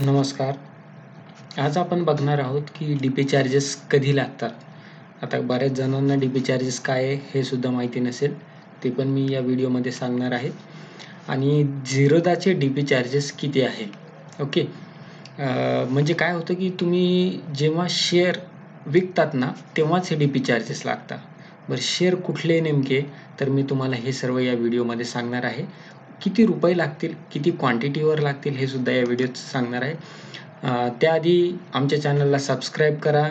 नमस्कार. आज आपण बघणार आहोत की डी पी चार्जेस कधी लागतात. आता बऱ्याच जणांना डी पी चार्जेस काय आहे हे सुद्धा माहिती नसेल ते पण मी या व्हिडिओमध्ये सांगणार आहे. आणि झिरोदाचे डी पी चार्जेस किती आहे? ओके? म्हणजे काय होतं की तुम्ही जेव्हा शेअर विकतात ना तेव्हाच हे डी पी चार्जेस लागतात. बरं शेअर कुठले नेमके? तर मी तुम्हाला हे सर्व या व्हिडिओमध्ये सांगणार आहे. किती रुपये लागतील किती क्वांटिटीवर लागतील हे सुद्धा या व्हिडिओत सांगणार आहे. त्याआधी आमच्या चॅनलला सबस्क्राईब करा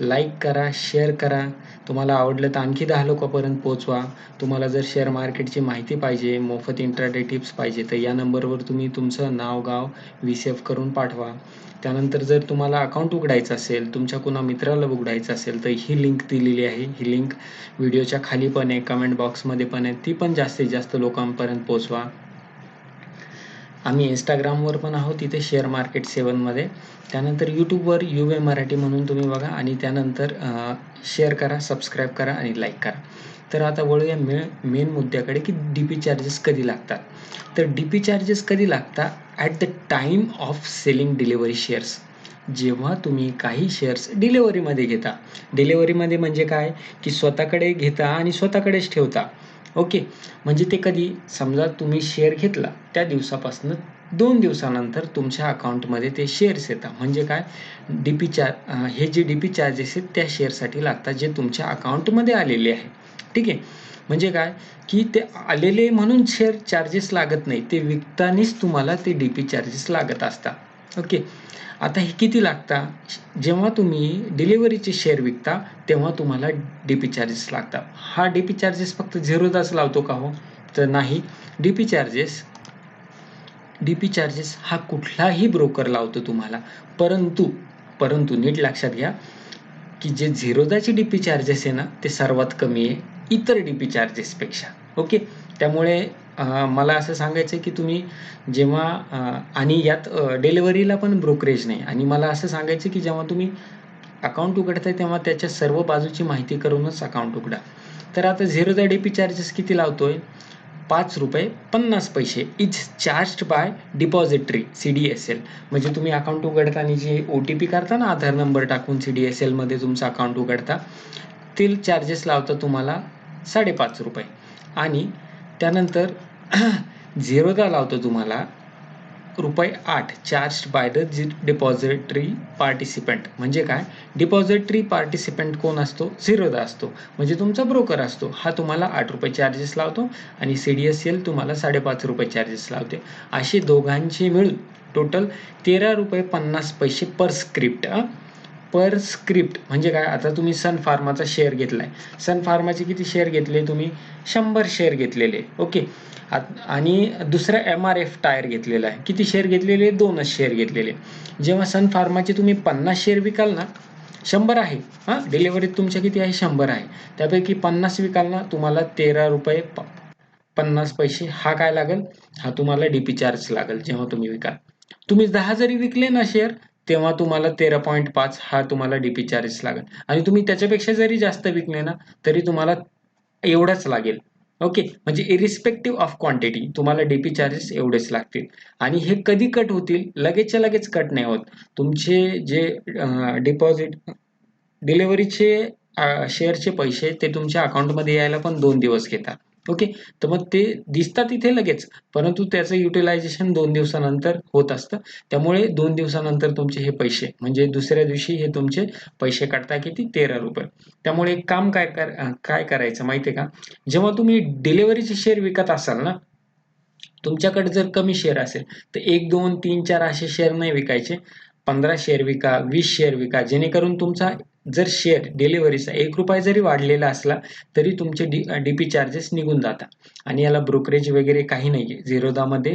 लाईक करा शेअर करा. तुम्हाला आवडलं तर आणखी दहा लोकांपर्यंत पोहोचवा. तुम्हाला जर शेअर मार्केटची माहिती पाहिजे मोफत इंट्राडे टिप्स पाहिजे तर या नंबरवर तुम्ही तुमचं नाव गाव वी सेफ करून पाठवा. त्यानंतर जर तुम्हाला अकाउंट उघडायचं असेल तुमच्या कुणा मित्राला उघडायचं असेल तर ही लिंक दिलेली आहे. ही लिंक व्हिडिओच्या खाली पण आहे कमेंट बॉक्समध्ये पण आहे. ती पण जास्तीत जास्त लोकांपर्यंत पोचवा आम्ही इंस्टाग्रामवर पण आहोत तिथे शेअर मार्केट सेवनमध्ये त्यानंतर यूट्यूबवर यू ए मराठी म्हणून तुम्ही बघा आणि त्यानंतर शेअर करा सबस्क्राईब करा आणि लाईक करा. तर आता वळूया मे मेन मुद्द्याकडे की डी पी चार्जेस कधी लागतात. तर डी पी चार्जेस कधी लागतात? At the time of selling delivery shares जेव्हा तुम्ही काही शेअर्स डिलेवरीमध्ये घेता. डिलेवरीमध्ये म्हणजे काय? की स्वतःकडे घेता आणि स्वतःकडेच ठेवता. ओके. म्हणजे ते कधी समजा तुम्ही शेअर घेतला त्या दिवसापासून दोन दिवसानंतर तुमच्या अकाउंटमध्ये ते शेअर्स येतात. म्हणजे काय? डी पी चार हे जे डी पी चार्जेस आहेत त्या शेअरसाठी लागतात जे तुमच्या अकाउंटमध्ये आलेले आहे. ठीक आहे? म्हणजे काय? की ते आलेले म्हणून शेअर चार्जेस लागत नाही. ते विकतानीच तुम्हाला ते डी पी चार्जेस लागत असतात. ओके. आता हे किती लागता? जेव्हा तुम्ही डिलिव्हरीचे शेअर विकता तेव्हा तुम्हाला डी पी चार्जेस लागतात. हा डी पी चार्जेस फक्त झिरोदाच लावतो का हो? तर नाही. D P charges D P charges हा कुठलाही ब्रोकर लावतो तुम्हाला. परंतु परंतु नीट लक्षात घ्या की जे झिरोदाचे डी पी चार्जेस आहे ना ते सर्वात कमी आहे इतर डी पी चार्जेसपेक्षा ओके? त्यामुळे मला असं सांगायचं आहे की तुम्ही जेव्हा आणि यात डिलिव्हरीला पण ब्रोकरेज नाही. आणि मला असं सांगायचं की जेव्हा तुम्ही अकाउंट उघडताय तेव्हा त्याच्या सर्व बाजूची माहिती करूनच अकाउंट उघडा. तर आता झिरोदा डी पी चार्जेस किती लावतोय? पाच रुपये पन्नास पैसे. Is charge by depository C D S L म्हणजे तुम्ही अकाउंट उघडताना जे ओ टी पी करता ना आधार नंबर टाकून सी डी एस एलमध्ये तुमचं अकाउंट उघडता ते चार्जेस लावता तुम्हाला साडेपाच रुपये. आणि त्यानंतर झिरोदा लावतो तुम्हाला. रुपये आठ charge by the depository participant म्हणजे काय? डिपॉझिटरी पार्टिसिपंट कोण असतो? झिरोदा असतो. म्हणजे तुमचा ब्रोकर असतो. हा तुम्हाला आठ रुपये चार्जेस लावतो आणि सी डी एस एल तुम्हाला साडेपाच रुपये चार्जेस लावते. असे दोघांचे मिळून टोटल तेरा रुपये पन्नास पैसे पर स्क्रिप्ट पर स्क्रिप्ट म्हणजे काय? आता तुम्ही सन फार्माचा शेअर घेतलाय. सन फार्माचे किती शेअर घेतले? तुम्ही शंभर शेअर घेतलेले. ओके आणि दुसरा एम आर एफ टायर घेतलेला आहे. किती शेअर घेतलेले? दोनच शेअर घेतलेले. जेव्हा सन फार्माचे तुम्ही पन्नास शेअर विकाल ना शंभर आहे. हां? डिलिव्हरीत तुमच्या किती आहे? शंभर आहे. त्यापैकी पन्नास विकाल ना तुम्हाला तेरा रुपये प पन्नास पैसे. हा काय लागेल? हा तुम्हाला डी पी चार्ज लागेल जेव्हा तुम्ही विकाल. तुम्ही दहा जरी विकले ना शेअर तेव्हा तुम्हाला तेरा पॉईंट पाच हा तुम्हाला डीपी चार्जेस लागेल. आणि तुम्ही त्याच्यापेक्षा जरी जास्त विकले ना तरी तुम्हाला एवढाच लागेल. ओके म्हणजे इरिस्पेक्टिव्ह ऑफ क्वांटिटी तुम्हाला डीपी चार्जेस एवढेच लागतील. आणि हे कधी कट होतील? लगेचच्या लगेच कट नाही होत. तुमचे जे डिपॉझिट डिलिव्हरीचे शेअरचे पैसे ते तुमच्या अकाउंटमध्ये यायला पण दोन दिवस घेतात. ओके? तर मग ते दिसतात इथे लगेच परंतु त्याचं युटिलायझेशन दोन दिवसानंतर होत असतं. त्यामुळे दोन दिवसानंतर तुमचे हे पैसे म्हणजे दुसऱ्या दिवशी हे तुमचे पैसे काढता किती? तेरा रुपये. त्यामुळे एक काम काय कर काय करायचं माहिती आहे का? जेव्हा तुम्ही डिलिव्हरीचे शेअर विकत असाल ना तुमच्याकडे जर कमी शेअर असेल तर एक दोन तीन चार असे शेअर नाही विकायचे. पंधरा शेअर विका वीस शेअर विका जेणेकरून तुमचा जर शेअर डिलिव्हरीचा एक रुपया जरी वाढलेला असला तरी तुमचे डी डी पी चार्जेस निघून जातात. आणि याला ब्रोकरेज वगैरे काही नाही आहे झिरोदामध्ये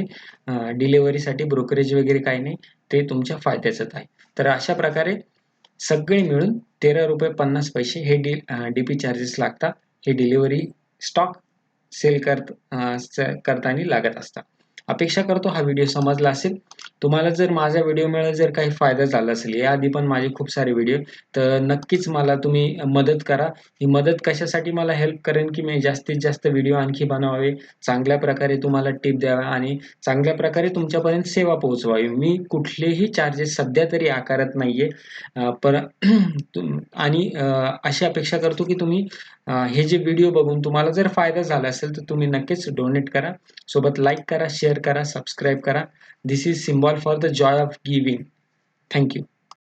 डिलिव्हरीसाठी ब्रोकरेज वगैरे काही नाही. ते तुमच्या फायद्याचंच आहे. तर अशा प्रकारे सगळे मिळून तेरा रुपये पन्नास पैसे हे डी डी पी चार्जेस लागतात. हे डिलिव्हरी स्टॉक सेल करत करताना लागत असतात. अपेक्षा करतो हा व्हिडिओ समजला असेल. तुम्हाला जर माझ्या व्हिडिओमुळे जर काही फायदा झाला असेल याआधी पण माझे खूप सारे व्हिडिओ तर नक्कीच मला तुम्ही मदत करा. ही मदत कशासाठी मला हेल्प करेन की मी जास्तीत जास्त व्हिडिओ आणखी बनवावे चांगल्या प्रकारे तुम्हाला टिप द्यावा आणि चांगल्या प्रकारे तुमच्यापर्यंत सेवा पोहोचवावी. मी कुठलेही चार्जेस सध्या तरी आकारत नाहीये. पर आणि अशी अपेक्षा करतो की तुम्ही हे जे व्हिडिओ बघून तुम्हाला जर फायदा झाला असेल तर तुम्ही नक्कीच डोनेट करा. सोबत लाईक करा शेअर करा सबस्क्राईब करा. This is symbol for the joy of giving. Thank you.